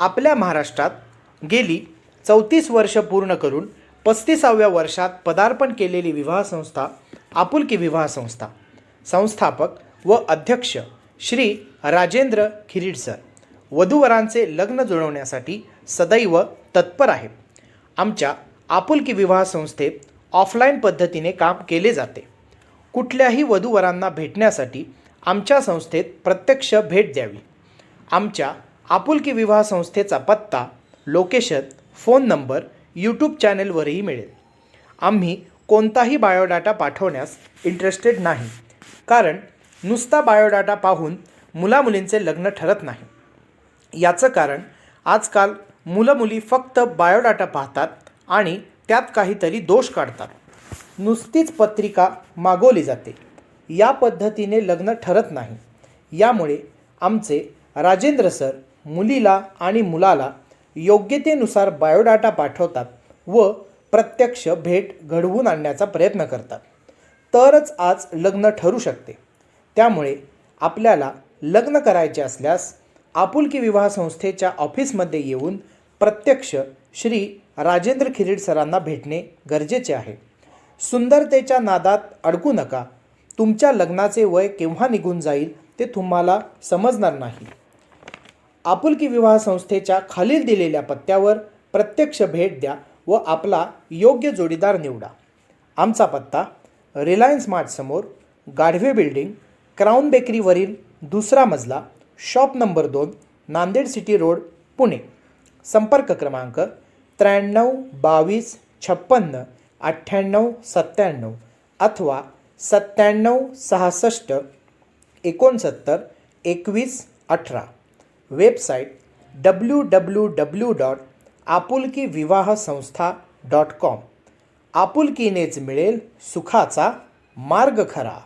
आपल्या महाराष्ट्रात गेली चौतीस वर्ष पूर्ण करून पस्तीसाव्या वर्षात पदार्पण केलेली विवाह संस्था आपुलकी विवाह संस्था संस्थापक व अध्यक्ष श्री राजेंद्र खिरीड सर वधूवरांचे लग्न जुळवण्यासाठी सदैव तत्पर आहे. आमच्या आपुलकी विवाह संस्थेत ऑफलाईन पद्धतीने काम केले जाते. कुठल्याही वधूवरांना भेटण्यासाठी आमच्या संस्थेत प्रत्यक्ष भेट द्यावी. आमच्या आपुलकी विवाह संस्थेचा पत्ता लोकेशन फोन नंबर यूट्यूब चॅनेलवरही मिळेल. आम्ही कोणताही बायोडाटा पाठवण्यास इंटरेस्टेड नाही कारण नुसता बायोडाटा पाहून मुलामुलींचे लग्न ठरत नाही. याचं कारण आजकाल मुलं मुली फक्त बायोडाटा पाहतात आणि त्यात काहीतरी दोष काढतात. नुसतीच पत्रिका मागवली जाते. या पद्धतीने लग्न ठरत नाही. यामुळे आमचे राजेंद्र सर मुलीला आणि मुलाला योग्यतेनुसार बायोडाटा पाठवतात व प्रत्यक्ष भेट घडवून आणण्याचा प्रयत्न करतात. तरच आज लग्न ठरू शकते. त्यामुळे आपल्याला लग्न करायचे असल्यास आपुलकी विवाह संस्थेच्या ऑफिसमध्ये येऊन प्रत्यक्ष श्री राजेंद्र खिरीड सरांना भेटणे गरजेचे आहे. सुंदरतेच्या नादात अडकू नका. तुमच्या लग्नाचे वय केव्हा निघून जाईल ते तुम्हाला समजणार नाही. आपुलकी विवाह संस्थेच्या खालील दिलेल्या पत्त्यावर प्रत्यक्ष भेट द्या व आपला योग्य जोडीदार निवडा. आमचा पत्ता रिलायन्स मार्टसमोर गाढवे बिल्डिंग क्राऊन बेकरीवरील दुसरा मजला शॉप नंबर दोन नांदेड सिटी रोड पुणे. संपर्क क्रमांक त्र्याण्णव बावीस छप्पन्न अठ्ठ्याण्णव सत्त्याण्णव अथवा सत्त्याण्णव सहासष्ट एकोणसत्तर एकवीस अठरा. Website W W W dot Apulki Vivah Sanstha dot com. आपुलकीनेच मिळेल सुखाचा मार्ग खरा.